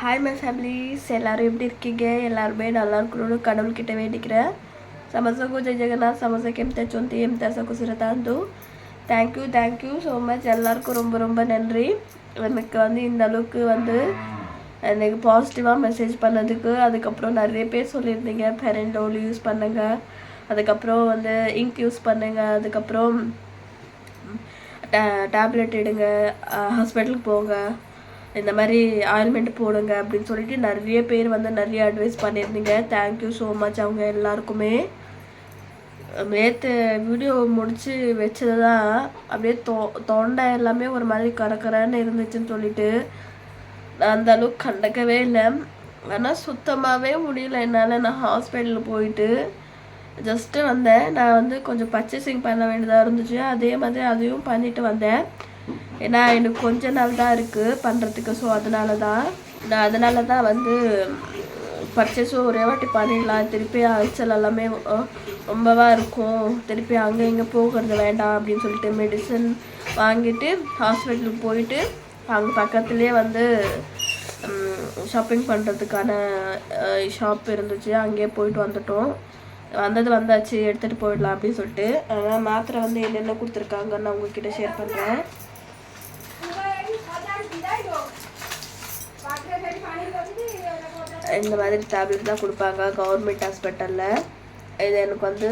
Hi my families எல்லோரும் எப்படி இருக்கீங்க? எல்லாருமே நல்லா இருக்கணும்னு கடவுள்கிட்ட வேண்டிக்கிறேன். సమస్యకు జయ జగన్నాథ్ సమస్యకి ఎంత சொந்தி ఎంత சக்கு சிறதாந்து thank you thank you so much எல்லாருக்கும் ரொம்ப ரொம்ப நன்றி. எனக்கு வந்து இந்த அளவுக்கு வந்து எனக்கு பாசிட்டிவாக மெசேஜ் பண்ணதுக்கு அதுக்கப்புறம் நிறைய பேர் சொல்லியிருந்தீங்க. பெரண்ட் ஓல் யூஸ் பண்ணுங்கள் அதுக்கப்புறம் வந்து இங்க் யூஸ் பண்ணுங்கள் அதுக்கப்புறம் டேப்லெட் எடுங்க. ஹாஸ்பிட்டலுக்கு போங்க. இந்த மாதிரி ஆயில்மெண்ட் போடுங்க அப்படின்னு சொல்லிட்டு நிறைய பேர் வந்து நிறைய அட்வைஸ் பண்ணியிருந்தீங்க. தேங்க்யூ ஸோ மச் அவங்க எல்லாருக்குமே. நேற்று வீடியோ முடித்து வச்சது தான் அப்படியே தொ தொண்டை எல்லாமே ஒரு மாதிரி கரகரன்னு இருந்துச்சுன்னு சொல்லிட்டு நான் அந்த அளவுக்கு கண்டுக்கவே இல்லை. ஆனால் சுத்தமாகவே முடியல. என்னால் நான் ஹாஸ்பிட்டலில் போயிட்டு ஜஸ்ட்டு வந்தேன். நான் வந்து கொஞ்சம் பர்ச்சேசிங் பண்ண வேண்டியதாக இருந்துச்சு. அதே மாதிரி அதையும் பண்ணிட்டு வந்தேன். ஏன்னா எனக்கு கொஞ்ச நாள் தான் இருக்குது பண்ணுறதுக்கு ஸோ அதனால தான் நான் அதனால தான் வந்து பர்ச்சேஸும் ஒரே வாட்டி பண்ணிடலாம். திருப்பி அலைச்சல் எல்லாமே ரொம்பவாக இருக்கும். திருப்பி அங்கே இங்கே போகிறது வேண்டாம் அப்படின்னு சொல்லிட்டு மெடிசன் வாங்கிட்டு ஹாஸ்பிட்டலுக்கு போயிட்டு அங்கே பக்கத்துலேயே வந்து ஷாப்பிங் பண்ணுறதுக்கான ஷாப் இருந்துச்சு. அங்கேயே போயிட்டு வந்துட்டோம். வந்தது வந்தாச்சு எடுத்துகிட்டு போயிடலாம் அப்படின்னு சொல்லிட்டு. அதனால் மாத்திரை வந்து என்னென்ன கொடுத்துருக்காங்கன்னு நான் உங்ககிட்ட ஷேர் பண்ணுறேன் இந்த மாதிரி டேப்லெட் தான் கொடுப்பாங்க கவர்மெண்ட் ஹாஸ்பிட்டலில் இது எனக்கு வந்து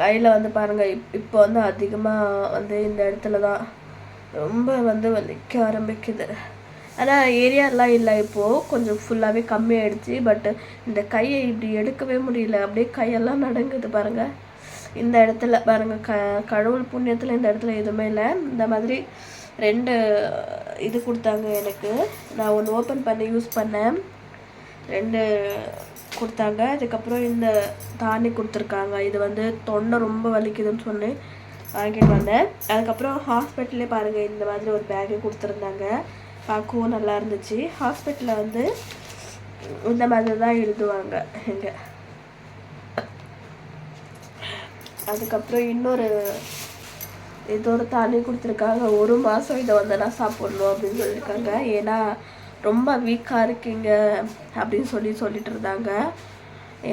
கையில் வந்து பாருங்கள் இப் இப்போ வந்து அதிகமாக வந்து இந்த இடத்துல தான் ரொம்ப வந்து வலிக்க ஆரம்பிக்குது. ஆனால் ஏரியாலாம் இல்லை இப்போது கொஞ்சம் ஃபுல்லாகவே கம்மியாயிடுச்சு. பட் இந்த கையை இப்படி எடுக்கவே முடியல. அப்படியே கையெல்லாம் நடங்குது பாருங்கள் இந்த இடத்துல பாருங்கள் க கடவுள் புண்ணியத்தில் இந்த இடத்துல எதுவுமே இல்லை. இந்த மாதிரி ரெண்டு இது கொடுத்தாங்க எனக்கு. நான் ஒன்று ஓப்பன் பண்ணி யூஸ் பண்ணேன். ரெண்டு கொடுத்தாங்க. அதுக்கப்புறம் இந்த தானி கொடுத்துருக்காங்க. இது வந்து தொண்டை ரொம்ப வலிக்குதுன்னு சொல்லி வாங்கிட்டு வந்தேன். அதுக்கப்புறம் ஹாஸ்பிட்டல்லே பாருங்கள் இந்த மாதிரி ஒரு பேக்கு கொடுத்துருந்தாங்க. பார்க்கவும் நல்லா இருந்துச்சு. ஹாஸ்பிட்டலில் வந்து இந்த மாதிரி தான் எழுதுவாங்க. எங்க அதுக்கப்புறம் இன்னொரு இதோட தானி கொடுத்துருக்காங்க. ஒரு மாதம் இதை வந்து நான் சாப்பிடணும் அப்படின்னு சொல்லியிருக்காங்க. ஏன்னா ரொம்ப வீக்காக இருக்கீங்க அப்படின்னு சொல்லி சொல்லிட்டு இருந்தாங்க.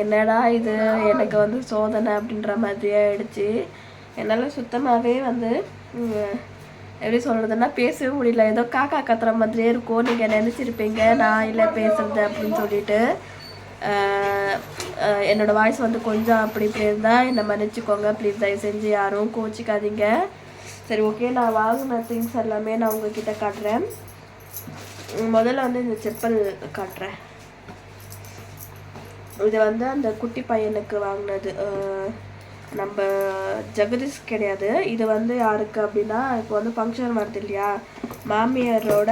என்னடா இது? எனக்கு வந்து சோதனை அப்படின்ற மாதிரியே ஆயிடுச்சு. என்னால் சுத்தமாகவே வந்து எப்படி சொல்கிறதுன்னா பேசவே முடியல. ஏதோ காக்கா கத்துற மாதிரியே இருக்கும். நீங்கள் நினச்சிருப்பீங்க நான் இல்லை பேசுறது அப்படின்னு சொல்லிட்டு. என்னோட வாய்ஸ் வந்து கொஞ்சம் அப்படி இப்படி இருந்தால் என்னை மன்னிச்சுக்கோங்க ப்ளீஸ் தயவு செஞ்சு யாரும் கோச்சிக்காதீங்க. சரி ஓகே நான் வாங்கின திங்ஸ் எல்லாமே நான் உங்ககிட்ட காட்டுறேன். முதல்ல வந்து இந்த செப்பல் காட்டுறேன். இது வந்து அந்த குட்டி பையனுக்கு வாங்கினது நம்ம ஜெகதீஷ் கிடையாது. இது வந்து யாருக்கு அப்படின்னா இப்போ வந்து ஃபங்க்ஷன் வருது இல்லையா? மாமியாரோட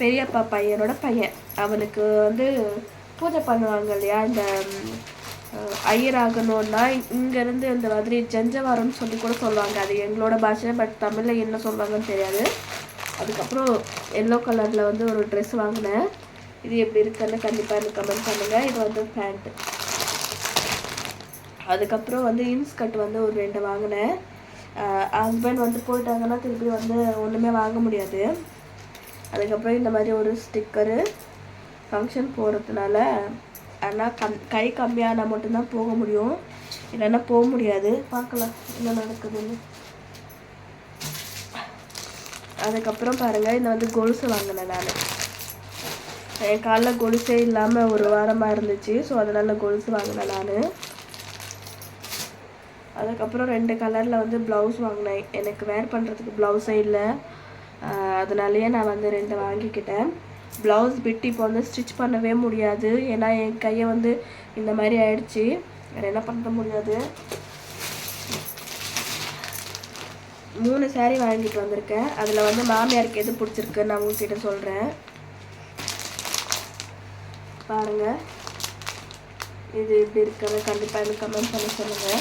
பெரியப்பா பையனோட பையன். அவனுக்கு வந்து பூஜை பண்ணுவாங்க இல்லையா? இந்த ஐயர் ஆகணும்னா இங்கேருந்து இந்த மாதிரி ஜெஞ்சவாரம்னு சொல்லி கூட சொல்லுவாங்க. அது எங்களோட பாஷை பட் தமிழில் என்ன சொல்லுவாங்கன்னு தெரியாது. அதுக்கப்புறம் எல்லோ கலரில் வந்து ஒரு ட்ரெஸ் வாங்கினேன். இது எப்படி இருக்குன்னு கண்டிப்பாக எனக்கு கமெண்ட் பண்ணுங்கள் இது வந்து பேண்ட்டு அதுக்கப்புறம் வந்து இன்ஸ்கர்ட் வந்து ஒரு ரெண்டு வாங்கினேன். ஹஸ்பண்ட் வந்து போயிட்டாங்கன்னா திருப்பி வந்து ஒன்றுமே வாங்க முடியாது. அதுக்கப்புறம் இந்த மாதிரி ஒரு ஸ்டிக்கரு ஃபங்க்ஷன் போகிறதுனால ஆனால் கம் கை கம்மியானால் மட்டும்தான் போக முடியும். இல்லைன்னா போக முடியாது. பார்க்கலாம் என்ன நடக்குதுன்னு. அதுக்கப்புறம் பாருங்கள் இந்த வந்து கொலுசு வாங்கினேன் நான். என் காலில் கொலுசே இல்லாமல் ஒரு வாரமாக இருந்துச்சு ஸோ அதனால் கொலுசு வாங்கினேன் நான். அதுக்கப்புறம் ரெண்டு கலரில் வந்து ப்ளவுஸ் வாங்கினேன். எனக்கு வேர் பண்ணுறதுக்கு ப்ளவுஸே இல்லை. அதனாலேயே நான் வந்து ரெண்டு வாங்கிக்கிட்டேன். ப்ளவுஸ் பிட்டு இப்போ வந்து ஸ்டிச் பண்ணவே முடியாது. ஏன்னா என் கையை வந்து இந்த மாதிரி ஆயிடுச்சு. வேறு என்ன பண்ண முடியாது. மூணு சேரீ வாங்கிட்டு வந்திருக்கேன். அதில் வந்து மாமியாருக்கு எது பிடிச்சிருக்குன்னு நான் உங்ககிட்ட சொல்கிறேன் பாருங்கள் இது எப்படி இருக்கிறது கண்டிப்பாக எனக்கு கமெண்ட் பண்ணி சொல்லுங்கள்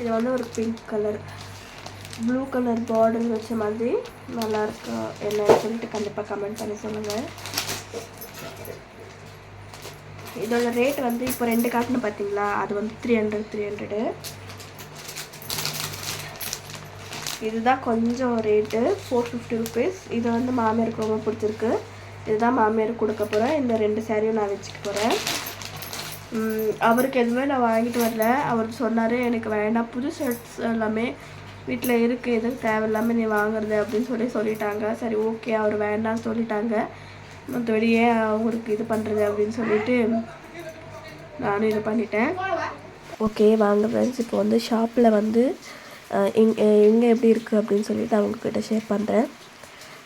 இது வந்து ஒரு pink colour blue colour border வச்ச மாதிரி நல்லாயிருக்கும் என்னன்னு சொல்லிட்டு கண்டிப்பாக கமெண்ட் பண்ணி சொல்லுங்கள் இதோட ரேட் வந்து இப்போ ரெண்டு காட்டுன்னு பார்த்தீங்களா அது வந்து த்ரீ ஹண்ட்ரட் த்ரீ ஹண்ட்ரடு இதுதான் கொஞ்சம் ரேட்டு ஃபோர் ஃபிஃப்டி ருபீஸ் இது வந்து மாமியாருக்கு ரொம்ப பிடிச்சிருக்கு. இதுதான் மாமியாருக்கு கொடுக்க போகிறேன் இந்த ரெண்டு சேரீயும் நான் வச்சுக்க போகிறேன் அவருக்கு எதுவுமே நான் வாங்கிட்டு வரல. அவர் சொன்னார் எனக்கு வேண்டாம். புது ஷர்ட்ஸ் எல்லாமே வீட்டில் இருக்குது எதுவும் தேவையில்லாமல் நீ வாங்குறது அப்படின்னு சொல்லி சொல்லிட்டாங்க. சரி ஓகே அவர் வேண்டாம்னு சொல்லிட்டாங்க. மற்றபடி ஏன் அவருக்கு இது பண்ணுறது அப்படின்னு சொல்லிட்டு நானும் இது பண்ணிட்டேன். ஓகே வாங்க ஃப்ரெண்ட்ஸ் இப்போ வந்து ஷாப்பில் வந்து எங் எங்கே எப்படி இருக்குது அப்படின்னு சொல்லிட்டு அவங்கக்கிட்ட ஷேர் பண்ணுறேன்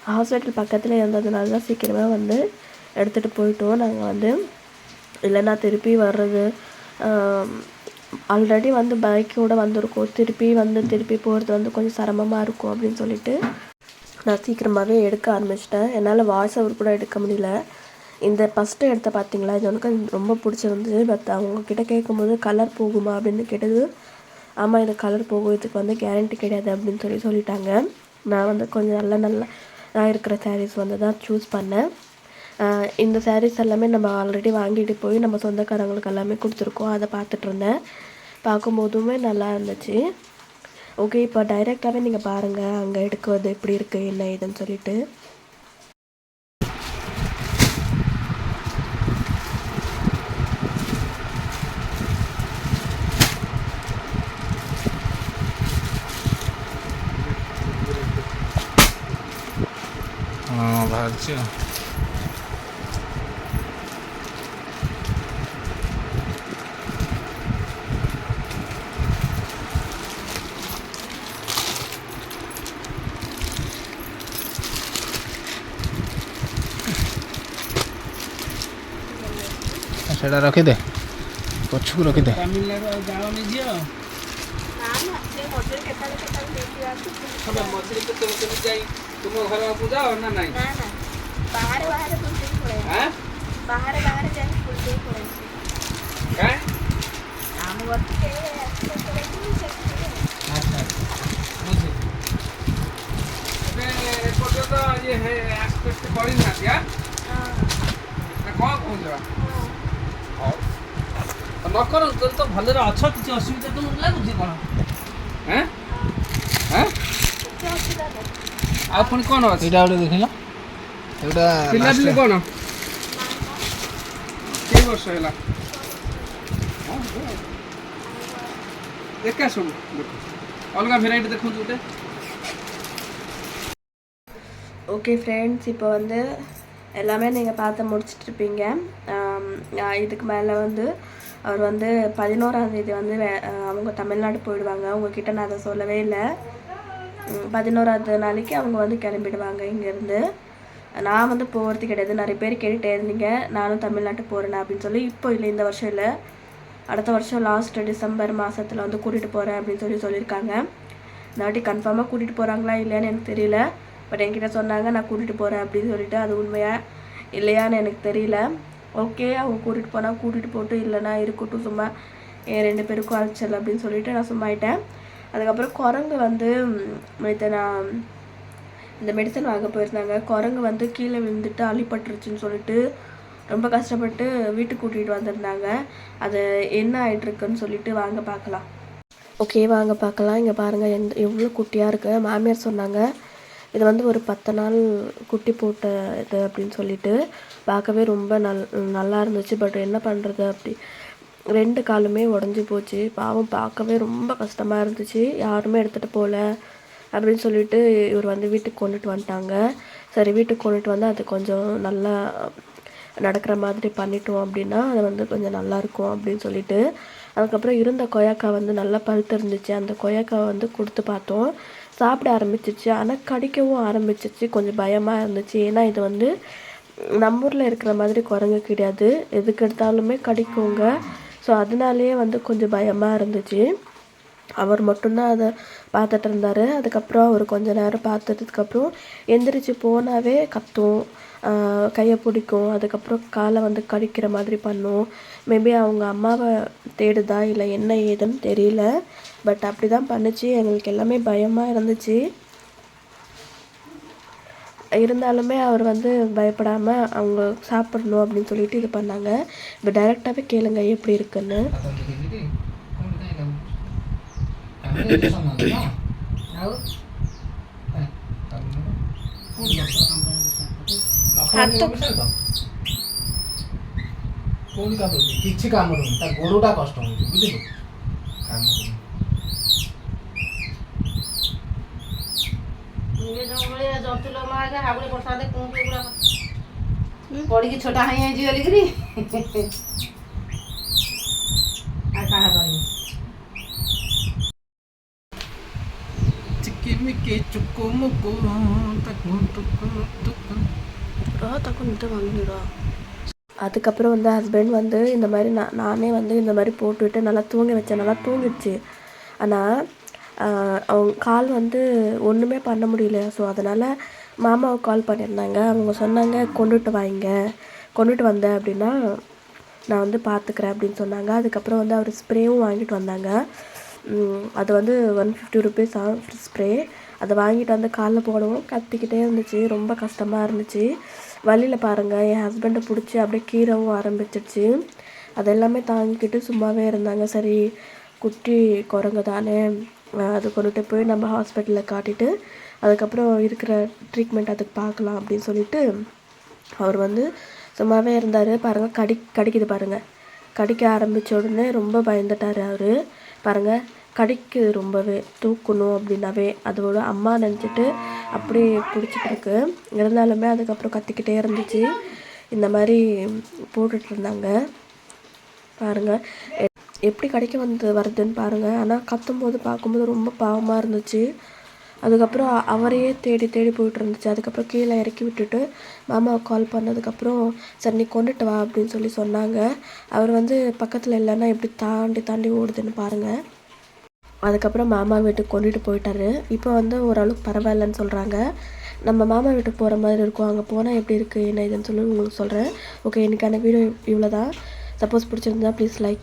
ஹாஸ்பிட்டல் பக்கத்தில் இருந்ததுனால தான் சீக்கிரமாக வந்து எடுத்துகிட்டு போயிட்டோம். நாங்கள் வந்து இல்லைன்னா திருப்பி வர்றது ஆல்ரெடி வந்து பைக்கோட வந்திருக்கோம். திருப்பி வந்து திருப்பி போகிறது வந்து கொஞ்சம் சிரமமாக இருக்கும் அப்படின்னு சொல்லிட்டு நான் சீக்கிரமாகவே எடுக்க ஆரம்பிச்சிட்டேன். என்னால் வாய்ஸ் ஓவர் கூட எடுக்க முடியல. இந்த ஃபஸ்ட்டு எடுத்த பார்த்தீங்களா இது எனக்கு ரொம்ப பிடிச்சிருந்தது பட் அவங்கக்கிட்ட கேட்கும்போது கலர் போகுமா அப்படின்னு கேட்டது ஆமாம் இது கலர் போகும் இதுக்கு வந்து கேரண்டி கிடையாது அப்படின்னு சொல்லி சொல்லிட்டாங்க. நான் வந்து கொஞ்சம் நல்ல நல்லா இருக்கிற சாரீஸ் வந்து தான் சூஸ் பண்ணேன். இந்த சாரீஸ் எல்லாமே நம்ம ஆல்ரெடி வாங்கிட்டு போய் நம்ம சொந்தக்காரங்களுக்கு எல்லாமே கொடுத்துருக்கோம். அதை பார்த்துட்டு இருந்தேன். பார்க்கும்போதுமே நல்லா இருந்துச்சு. ஓகே இப்போ டைரெக்டாகவே நீங்கள் பாருங்கள் அங்கே எடுக்கிறது எப்படி இருக்குது என்ன ஏதுன்னு சொல்லிட்டு. ହଁ ବାହାରିଛି ଆଉ ସେଇଟା ରଖିଦେ ପଛକୁ ରଖିଦେ ତାମିଲନାଡୁ ଆଉ ଯାଅନି ଝିଅ ତମେ ମଝିରେ କେତେବେଳେ କେମିତି ଯାଇ ତୁମ ଘରକୁ ଯାଅ ନା ନାଇଁ ବାହାରେ ବାହାରେ ବୁଲିକି ପଳେଇବା ଆଁ? ବାହାରେ ବାହାରେ ଯାଇକି ବୁଲିକି ପଳେଇବା କାଇଁ? ଆମ ଘରକୁ କେହି ଆସିଲେ ପଳେଇବୁ ସେଠି ଆଚ୍ଛା ବୁଝି ଏବେ ଏପର୍ଯ୍ୟନ୍ତ ଇଏ ହେ ଆସ୍ପେକ୍ଟ କରିନାହାନ୍ତି ଆଁ? ନା କ'ଣ କହୁଛ ହଉ ଆଉ ନ କରନ୍ତୁ ଯଦି ତ ଭଲରେ ଅଛ କିଛି ଅସୁବିଧା ତୁମକୁ ଲାଗୁଛି କ'ଣ ଆଁ? ଆଁ? କିଛି ଅସୁବିଧା ନାହିଁ ଆଉ ପୁଣି କ'ଣ ଅଛି ଏଇଟା ଗୋଟେ ଦେଖିଲ ଏଇଟା ପିଲାପିଲି କ'ଣ କେଇ ବର୍ଷ ହେଲା ଏକା ସବୁ ଦେଖ ଅଲଗା ଭେରାଇଟି ଦେଖନ୍ତୁ ଗୋଟେ ஓகே ஃப்ரெண்ட்ஸ் இப்போ வந்து எல்லாமே நீங்கள் பார்த்து முடிச்சிட்ருப்பீங்க இதுக்கு மேலே வந்து அவர் வந்து பதினோராம் தேதி வந்து வே- ஆஹ் அவங்க தமிழ்நாடு போயிடுவாங்க உங்ககிட்ட நான் அதை சொல்லவே இல்லை உம், பதினோராவது நாளைக்கு அவங்க வந்து கிளம்பிடுவாங்க இங்கேருந்து. நான் வந்து போகிறது கிடையாது. நிறைய பேர் கேட்டுகிட்டே இருந்தீங்க. நானும் தமிழ்நாட்டுக்கு போகிறேன் அப்படின்னு சொல்லி இப்போ இல்லை இந்த வருஷம் இல்லை. அடுத்த வருஷம் லாஸ்ட் டிசம்பர் மாதத்தில் வந்து கூட்டிகிட்டு போகிறேன் அப்படின்னு சொல்லி சொல்லியிருக்காங்க. இந்த வாட்டி கன்ஃபார்மாக கூட்டிகிட்டு போகிறாங்களா இல்லையான்னு எனக்கு தெரியல. பட் என்கிட்ட சொன்னாங்க நான் கூட்டிகிட்டு போகிறேன் அப்படின்னு சொல்லிட்டு அது உண்மையாக இல்லையான்னு எனக்கு தெரியல. ஓகே அவங்க கூட்டிகிட்டு போனால் கூட்டிகிட்டு போட்டு இல்லைனா இருக்கட்டும் சும்மா என் ரெண்டு பேருக்கும் அழைச்சல் அப்படின்னு சொல்லிட்டு நான் சும்மா ஆயிட்டேன். அதுக்கப்புறம் குரங்கு வந்து நேற்று நான் இந்த மெடிசன் வாங்க போயிருந்தாங்க. குரங்கு வந்து கீழே விழுந்துட்டு அழிப்பட்டுருச்சுன்னு சொல்லிட்டு ரொம்ப கஷ்டப்பட்டு வீட்டுக்கு கூட்டிகிட்டு வந்திருந்தாங்க. அது என்ன ஆகிட்டுருக்குன்னு சொல்லிட்டு வாங்க பார்க்கலாம். ஓகே வாங்க பார்க்கலாம். இங்கே பாருங்கள் எந்த எவ்வளோ குட்டியாக இருக்கு. மாமியார் சொன்னாங்க இது வந்து ஒரு பத்து நாள் குட்டி போட்ட இது அப்படின்னு சொல்லிட்டு. பார்க்கவே ரொம்ப நல் நல்லா இருந்துச்சு. பட் என்ன பண்ணுறது அப்படி ரெண்டு காலுமே உடஞ்சி போச்சு. பாவம் பார்க்கவே ரொம்ப கஷ்டமாக இருந்துச்சு. யாருமே எடுத்துகிட்டு போகல அப்படின்னு சொல்லிட்டு இவர் வந்து வீட்டுக்கு கொண்டுட்டு வந்துட்டாங்க. சரி வீட்டுக்கு கொண்டுட்டு வந்து அது கொஞ்சம் நல்லா நடக்கிற மாதிரி பண்ணிட்டோம் அப்படின்னா அது வந்து கொஞ்சம் நல்லா இருக்கும் அப்படின்னு சொல்லிட்டு. அதுக்கப்புறம் இருந்த கொய்யாக்காய் வந்து நல்லா பழுத்து இருந்துச்சு. அந்த கொய்யாக்காவை வந்து கொடுத்து பார்த்தோம். சாப்பிட ஆரம்பிச்சிச்சு. ஆனால் கடிக்கவும் ஆரம்பிச்சிச்சு. கொஞ்சம் பயமாக இருந்துச்சு. ஏன்னா இது வந்து நம்ம ஊரில் இருக்கிற மாதிரி குரங்கு கிடையாது. எதுக்கு எடுத்தாலுமே கடிக்குங்க. ஸோ அதனாலேயே வந்து கொஞ்சம் பயமாக இருந்துச்சு. அவர் மட்டும்தான் அதை பார்த்துட்டு இருந்தார். அதுக்கப்புறம் அவர் கொஞ்ச நேரம் பார்த்ததுக்கப்புறம் எந்திரிச்சு போனாவே கத்தும். கையை பிடிக்கும். அதுக்கப்புறம் காலை வந்து கடிக்கிற மாதிரி பண்ணும். மேபி அவங்க அம்மாவை தேடுதா? இல்லை என்ன ஏதுன்னு தெரியல. பட் அப்படி தான் பண்ணுச்சு. எங்களுக்கு எல்லாமே பயமாக இருந்துச்சு. இருந்தாலுமே அவர் வந்து பயப்படாமல் அவங்க சாப்பிடணும் அப்படின்னு சொல்லிட்டு இது பண்ணாங்க. இப்போ டைரெக்டாகவே கேளுங்க எப்படி இருக்குன்னு. কষ্ট ତା ଗୋଡ଼ଟା କଷ୍ଟ ହେଉଛି ବୁଝିଲୁ କାମ କରୁନି ପଡ଼ିକି ଛୋଟା ହେଇଯାଇଛି ବୋଲିକିରି ଆଉ କାହା କହିବି ଚିକିମିକି ଚୁକୁ ମୁକୁ ତାକୁ ଟୁକୁ ଟୁକୁ தக்கும் நிட்ட வாங்கிடுறா அதுக்கப்புறம் வந்து ஹஸ்பண்ட் வந்து இந்த மாதிரி நான் நானே வந்து இந்த மாதிரி போட்டுவிட்டு நல்லா தூங்க வச்சேன் நல்லா தூங்கிடுச்சு ஆனால் அவங்க கால் வந்து ஒன்றுமே பண்ண முடியல. ஸோ அதனால் மாமாவுக்கு கால் பண்ணியிருந்தாங்க. அவங்க சொன்னாங்க கொண்டுட்டு வாங்க. கொண்டுட்டு வந்தேன் அப்படின்னா நான் வந்து பார்த்துக்கிறேன் அப்படின்னு சொன்னாங்க. அதுக்கப்புறம் வந்து அவர் ஸ்ப்ரேவும் வாங்கிட்டு வந்தாங்க. அது வந்து ஒன் ஃபிஃப்டி ருபீஸ் ஸ்ப்ரே. அதை வாங்கிட்டு வந்து காலில் போடவும் கத்திக்கிட்டே இருந்துச்சு. ரொம்ப கஷ்டமாக இருந்துச்சு. வழியில் பாருங்கள் என் ஹஸ்பண்டை பிடிச்சி அப்படியே கீறவும் ஆரம்பிச்சிடுச்சு அதெல்லாமே தாங்கிக்கிட்டு சும்மாவே இருந்தாங்க. சரி குட்டி குரங்கு தானே. அது கொண்டுட்டு போய் நம்ம ஹாஸ்பிட்டலில் காட்டிட்டு அதுக்கப்புறம் இருக்கிற ட்ரீட்மெண்ட் அதுக்கு பார்க்கலாம் அப்படின்னு சொல்லிட்டு அவர் வந்து சும்மாவே இருந்தார். பாருங்கள் கடி கடிக்குது பாருங்கள் கடிக்க ஆரம்பித்த உடனே ரொம்ப பயந்துட்டார் அவர். பாருங்கள் கடிக்குது ரொம்பவே. தூக்கணும் அப்படின்னாவே. அதோட அம்மா நினச்சிட்டு அப்படியே பிடிச்சிட்டு இருக்கு. இருந்தாலுமே அதுக்கப்புறம் கத்திக்கிட்டே இருந்துச்சு. இந்த மாதிரி போட்டுட்டு இருந்தாங்க. பாருங்கள் எப்படி கடிக்க வந்து வருதுன்னு பாருங்கள் ஆனால் கத்தும்போது பார்க்கும்போது ரொம்ப பாவமாக இருந்துச்சு. அதுக்கப்புறம் அவரையே தேடி தேடி போயிட்டு இருந்துச்சு. அதுக்கப்புறம் கீழே இறக்கி விட்டுட்டு மாமாவுக்கு கால் பண்ணதுக்கப்புறம் சரி நீ கொண்டுட்டு வா அப்படின்னு சொல்லி சொன்னாங்க. அவர் வந்து பக்கத்தில் இல்லைன்னா எப்படி தாண்டி தாண்டி ஓடுதுன்னு பாருங்கள் அதுக்கப்புறம் மாமா வீட்டுக்கு கொண்டுட்டு போயிட்டாரு. இப்போ வந்து ஓரளவுக்கு பரவாயில்லன்னு சொல்கிறாங்க நம்ம மாமா வீட்டுக்கு போகிற மாதிரி இருக்கும். அங்கே போனால் எப்படி இருக்குது என்ன இதுன்னு சொல்லி உங்களுக்கு சொல்கிறேன் ஓகே இன்றைக்கான வீடியோ இவ்வளோ தான் சப்போஸ் பிடிச்சிருந்தா ப்ளீஸ் லைக்